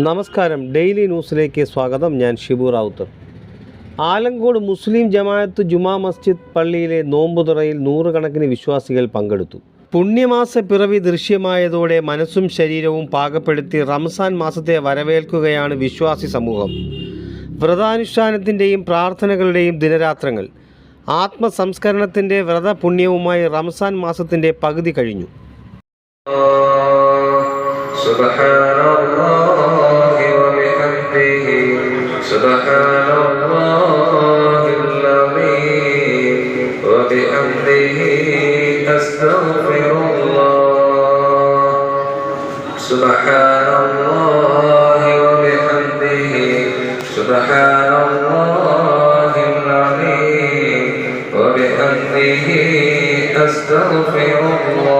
നമസ്കാരം ഡെയിലി ന്യൂസിലേക്ക് സ്വാഗതം ഞാൻ ഷിബു റാവുത്തർ ആലങ്കോട് മുസ്ലിം ജമാഅത്ത് ജുമാ മസ്ജിദ് പള്ളിയിലെ നോമ്പുതുറയിൽ നൂറുകണക്കിന് വിശ്വാസികൾ പങ്കെടുത്തു പുണ്യമാസ പിറവി ദൃശ്യമായതോടെ മനസ്സും ശരീരവും പാകപ്പെടുത്തി റംസാൻ മാസത്തെ വരവേൽക്കുകയാണ് വിശ്വാസി സമൂഹം വ്രതാനുഷ്ഠാനത്തിൻ്റെയും പ്രാർത്ഥനകളുടെയും ദിനരാത്രങ്ങൾ ആത്മസംസ്കരണത്തിൻ്റെ വ്രതപുണ്യവുമായി റംസാൻ മാസത്തിൻ്റെ പകുതി കഴിഞ്ഞു سبحان الله وبحمده سبحان الله العظيم وبحمده أستغفر الله سبحان الله وبحمده سبحان الله العظيم وبحمده أستغفر الله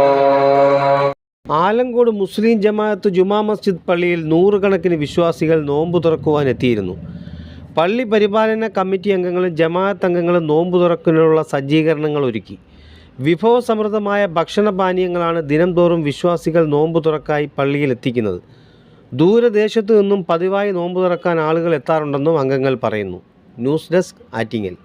ആലങ്കോട് മുസ്ലിം ജമാഅത്ത് ജുമാ മസ്ജിദ് പള്ളിയിൽ നൂറുകണക്കിന് വിശ്വാസികൾ നോമ്പ് തുറക്കുവാൻ എത്തിയിരുന്നു പള്ളി പരിപാലന കമ്മിറ്റി അംഗങ്ങളും ജമാഅത്ത് അംഗങ്ങളും നോമ്പ് തുറക്കുന്നതിനുള്ള സജ്ജീകരണങ്ങൾ ഒരുക്കി. വിഭവസമൃദ്ധമായ ഭക്ഷണപാനീയങ്ങളാണ് ദിനം തോറും വിശ്വാസികൾ നോമ്പ് തുറക്കായി പള്ളിയിൽ എത്തിക്കുന്നത്. ദൂരദേശത്തു നിന്നും പതിവായി നോമ്പ് തുറക്കാൻ ആളുകൾ എത്താറുണ്ടെന്നും അംഗങ്ങൾ പറയുന്നു. News desk Attingal.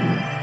Thank you.